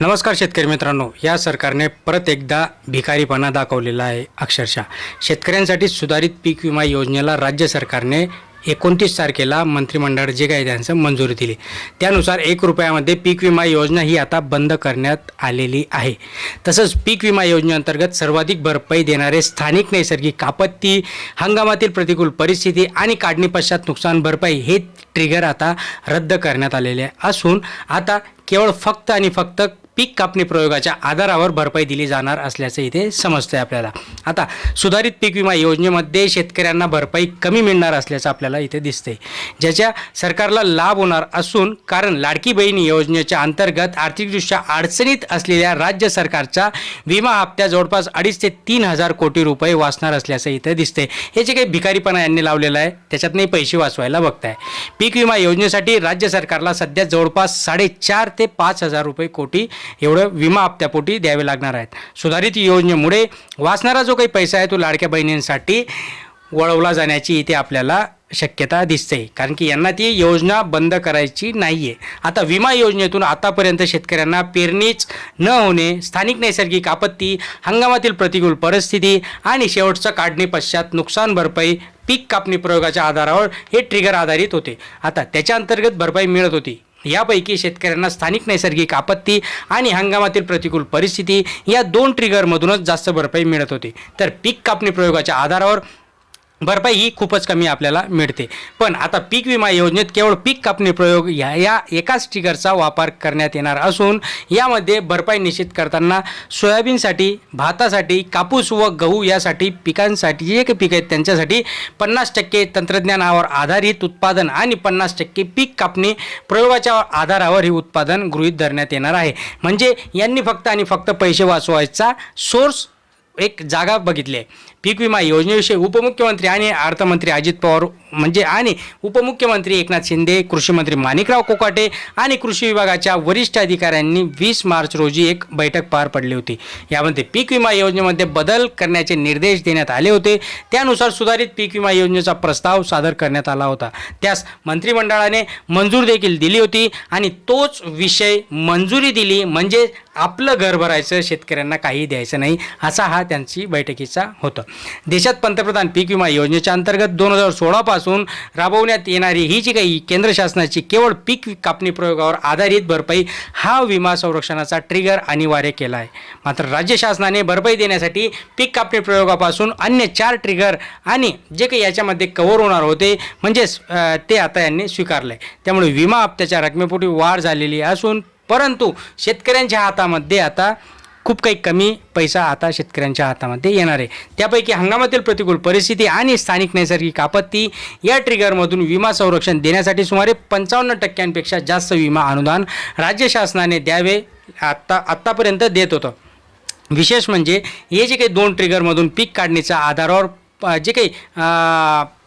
नमस्कार शेतकरी मित्रांनो. या सरकारने परत एकदा भिकारीपणा दाखवलेला आहे अक्षरशः. शेतकऱ्यांसाठी सुधारित पीक विमा योजनेला राज्य सरकारने एकोणतीस तारखेला मंत्रिमंडळ जे काही त्यांचं मंजुरी दिली. त्यानुसार एक रुपयामध्ये पीक विमा योजना ही आता बंद करण्यात आलेली आहे. तसंच पीक विमा योजनेअंतर्गत सर्वाधिक भरपाई देणारे स्थानिक नैसर्गिक आपत्ती हंगामातील प्रतिकूल परिस्थिती आणि काढणी पश्चात नुकसान भरपाई हे ट्रिगर आता रद्द करण्यात आलेले असून आता केवळ फक्त आणि फक्त पीक कापणी प्रयोगाच्या आधारावर भरपाई दिली जाणार असल्याचं इथे समजतंय आपल्याला. आता सुधारित पीक विमा योजनेमध्ये शेतकऱ्यांना भरपाई कमी मिळणार असल्याचं आपल्याला इथे दिसते ज्याच्या सरकारला लाभ होणार असून कारण लाडकी बहीण योजनेच्या अंतर्गत आर्थिकदृष्ट्या अडचणीत असलेल्या राज्य सरकारचा विमा हप्त्या जवळपास अडीच ते तीन हजार कोटी रुपये वाचणार असल्याचं इथे दिसते हे जे काही भिकारीपणा यांनी लावलेलं आहे त्याच्यातनंही पैसे वाचवायला बघताय. पीक विमा योजनेसाठी राज्य सरकारला सध्या जवळपास साडेचार ते पाच हजार रुपये कोटी एवढं विमा हप्त्यापोटी द्यावे लागणार आहेत. सुधारित योजनेमुळे वाचणारा जो काही पैसा आहे तो लाडक्या बहिणींसाठी वळवला जाण्याची इथे आपल्याला शक्यता दिसते. कारण की यांना ती योजना बंद करायची नाही आहे आता विमा योजनेतून आतापर्यंत शेतकऱ्यांना पेरणीच न होणे स्थानिक नैसर्गिक आपत्ती हंगामातील प्रतिकूल परिस्थिती आणि शेवटचं काढणी पश्चात नुकसान भरपाई पीक कापणी प्रयोगाच्या आधारावर हे ट्रिगर आधारित होते. आता त्याच्या अंतर्गत भरपाई मिळत होती. यापैकी शेतकऱ्यांना स्थानिक नैसर्गिक आपत्ती आणि हंगामातील प्रतिकूल परिस्थिती या दोन ट्रिगरमधूनच जास्त भरपाई मिळत होती. तर पीक कापणी प्रयोगाच्या आधारावर भरपाई ही खूपच कमी आपल्याला मिळते. पण आता पीक विमा योजनेत केवळ पीक कापणी प्रयोग या या एकाच ट्रिगरचा वापर करण्यात येणार असून यामध्ये भरपाई निश्चित करताना सोयाबीनसाठी भातासाठी कापूस व गहू यासाठी पिकांसाठी जे काही पिकं आहेत त्यांच्यासाठी पन्नास टक्के तंत्रज्ञानावर आधारित उत्पादन आणि पन्नास टक्के पीक कापणी प्रयोगाच्या आधारावर हे उत्पादन गृहीत धरण्यात येणार आहे. म्हणजे यांनी फक्त आणि फक्त पैसे वाचवायचा सोर्स एक जागा बघितली आहे. पीक विमा योजनेविषयी उपमुख्यमंत्री आणि अर्थमंत्री अजित पवार म्हणजे आणि उपमुख्यमंत्री एकनाथ शिंदे कृषी मंत्री माणिकराव कोकाटे आणि कृषी विभागाच्या वरिष्ठ अधिकाऱ्यांनी वीस मार्च रोजी एक बैठक पार पडली होती. यामध्ये पीक विमा योजनेमध्ये बदल करण्याचे निर्देश देण्यात आले होते. त्यानुसार सुधारित पीक विमा योजनेचा प्रस्ताव सादर करण्यात आला होता. त्यास मंत्रिमंडळाने मंजूर देखील दिली होती आणि तोच विषय मंजुरी दिली म्हणजे आपलं घर भरायचं शेतकऱ्यांना काही द्यायचं नाही असा हा त्यांची बैठकीचा होता. देशात पंतप्रधान पीक विमा योजनेच्या अंतर्गत दोन हजार सोळापासून राबवण्यात येणारी ही जी काही केंद्र शासनाची केवळ पीक कापणी प्रयोगावर आधारित भरपाई हा विमा संरक्षणाचा ट्रिगर अनिवार्य केला आहे मात्र राज्य शासनाने भरपाई देण्यासाठी पीक कापणी प्रयोगापासून अन्य चार ट्रिगर आणि जे काही याच्यामध्ये कव्हर होणार होते म्हणजेच ते आता यांनी स्वीकारलं आहे त्यामुळे विमा हप्त्याच्या रकमेपोटी वाढ झालेली असून परंतु शेतकऱ्यांच्या हातामध्ये आता खूप काही कमी पैसा आता शेतकऱ्यांच्या हातामध्ये येणार आहे. त्यापैकी हंगामातील प्रतिकूल परिस्थिती आणि स्थानिक नैसर्गिक आपत्ती या ट्रिगरमधून विमा संरक्षण देण्यासाठी सुमारे पंचावन्न टक्क्यांपेक्षा जास्त विमा अनुदान राज्य शासनाने द्यावे आत्ता आत्तापर्यंत देत होतं. विशेष म्हणजे हे जे काही दोन ट्रिगरमधून पीक काढणीच्या आधारावर प- जे काही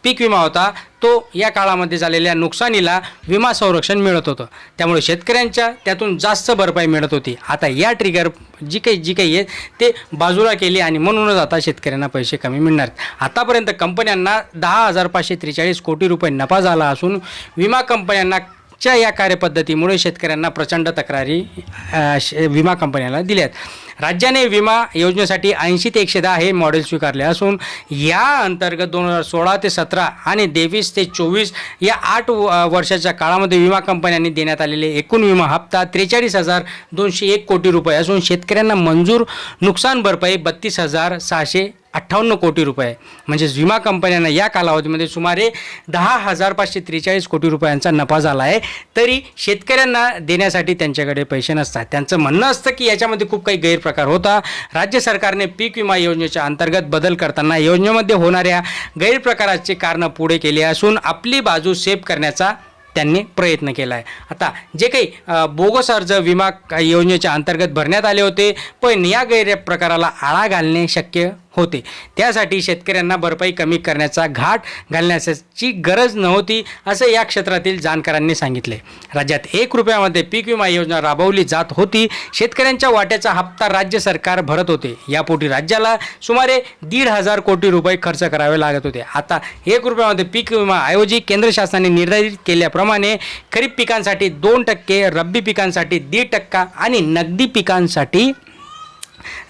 पीक विमा होता. तो या काळामध्ये झालेल्या नुकसानीला विमा संरक्षण मिळत होतं. त्यामुळे शेतकऱ्यांच्या त्यातून जास्त भरपाई मिळत होती. आता या ट्रिगर जी काही जी काही आहे ते बाजूला केली आणि म्हणूनच आता शेतकऱ्यांना पैसे कमी मिळणार आतापर्यंत कंपन्यांना दहा हजार पाचशे त्रेचाळीस कोटी रुपये नफा झाला असून विमा कंपन्यांना च्या या कार्यपद्धतीमुळे शेतकऱ्यांना प्रचंड तक्रारी विमा कंपन्याला दिल्यात. राज्याने विमा योजनेसाठी ऐंशी ते एकशे दहा हे मॉडेल स्वीकारले असून या अंतर्गत दोन हजार सोळा ते सतरा आणि तेवीस ते चोवीस या आठ व- वर्षाच्या काळामध्ये विमा कंपन्यांनी देण्यात आलेले एकूण विमा हप्ता त्रेचाळीस हजार दोनशे एक कोटी रुपये असून शेतकऱ्यांना मंजूर नुकसान भरपाई बत्तीस हजार सहाशे अठ्ठावन्न कोटी रुपये. म्हणजेच विमा कंपन्यांना या कालावधीमध्ये सुमारे दहा हजार पाचशे त्रेचाळीस कोटी रुपयांचा नफा झाला आहे. तरी शेतकऱ्यांना देण्यासाठी त्यांच्याकडे पैसे नसतात. त्यांचं म्हणणं असतं की याच्यामध्ये खूप काही गैरप्रकार होता. राज्य सरकारने पीक विमा योजनेच्या अंतर्गत बदल करताना योजनेमध्ये होणाऱ्या गैरप्रकाराचे कारणं पुढे केले असून आपली बाजू सेफ करण्याचा त्यांनी प्रयत्न केला आहे. आता जे काही बोगस अर्ज विमा योजनेच्या अंतर्गत भरण्यात आले होते पण या गैरप्रकाराला आळा घालणे शक्य होते. त्यासाठी शेतकऱ्यांना भरपाई कमी करण्याचा घाट घालण्याची गरज नव्हती असं या क्षेत्रातील जाणकारांनी सांगितले. राज्यात एक रुपयामध्ये पीक विमा योजना राबवली जात होती. शेतकऱ्यांच्या वाट्याचा हप्ता राज्य सरकार भरत होते. यापोटी राज्याला सुमारे दीड हजार कोटी रुपये खर्च करावे लागत होते. आता एक रुपयामध्ये पीक विमा ऐवजी केंद्र शासनाने निर्धारित केल्याप्रमाणे खरीप पिकांसाठी दोन टक्के रब्बी पिकांसाठी दीड टक्का आणि नगदी पिकांसाठी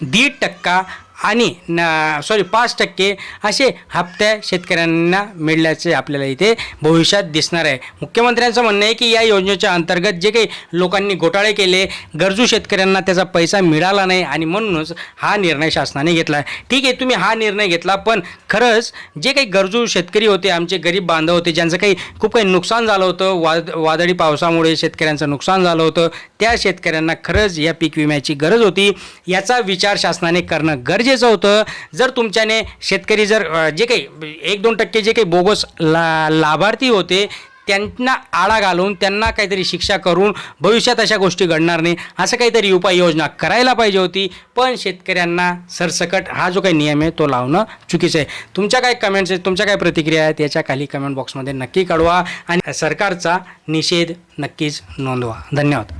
दीड टक्का आणि न सॉरी पाच टक्के असे हप्ते शेतकऱ्यांना मिळल्याचे आपल्याला इथे भविष्यात दिसणार आहे. मुख्यमंत्र्यांचं म्हणणं आहे की या योजनेच्या अंतर्गत जे काही लोकांनी घोटाळे केले गरजू शेतकऱ्यांना त्याचा पैसा मिळाला नाही आणि म्हणूनच हा निर्णय शासनाने घेतला आहे. ठीक आहे तुम्ही हा निर्णय घेतला पण खरंच जे काही गरजू शेतकरी होते आमचे गरीब बांधव होते ज्यांचं काही खूप काही नुकसान झालं होतं वाद वादळी पावसामुळे शेतकऱ्यांचं नुकसान झालं होतं त्या शेतकऱ्यांना खरंच या पीक विम्याची गरज होती. याचा विचार शासनाने करणं गरजेचं होतं. जर तुमच्याने शेतकरी जर जे काही एक दोन टक्के जे काही बोगस ला लाभार्थी होते त्यांना आळा घालून त्यांना काहीतरी शिक्षा करून भविष्यात अशा गोष्टी घडणार नाही. असं काहीतरी उपाययोजना करायला पाहिजे होती. पण शेतकऱ्यांना सरसकट हा जो काही नियम आहे तो लावणं चुकीचं आहे. तुमच्या काय कमेंट्स आहेत? तुमच्या काय प्रतिक्रिया आहेत? याच्या खाली कमेंट बॉक्समध्ये नक्की कळवा. आणि सरकारचा निषेध नक्कीच नोंदवा. धन्यवाद.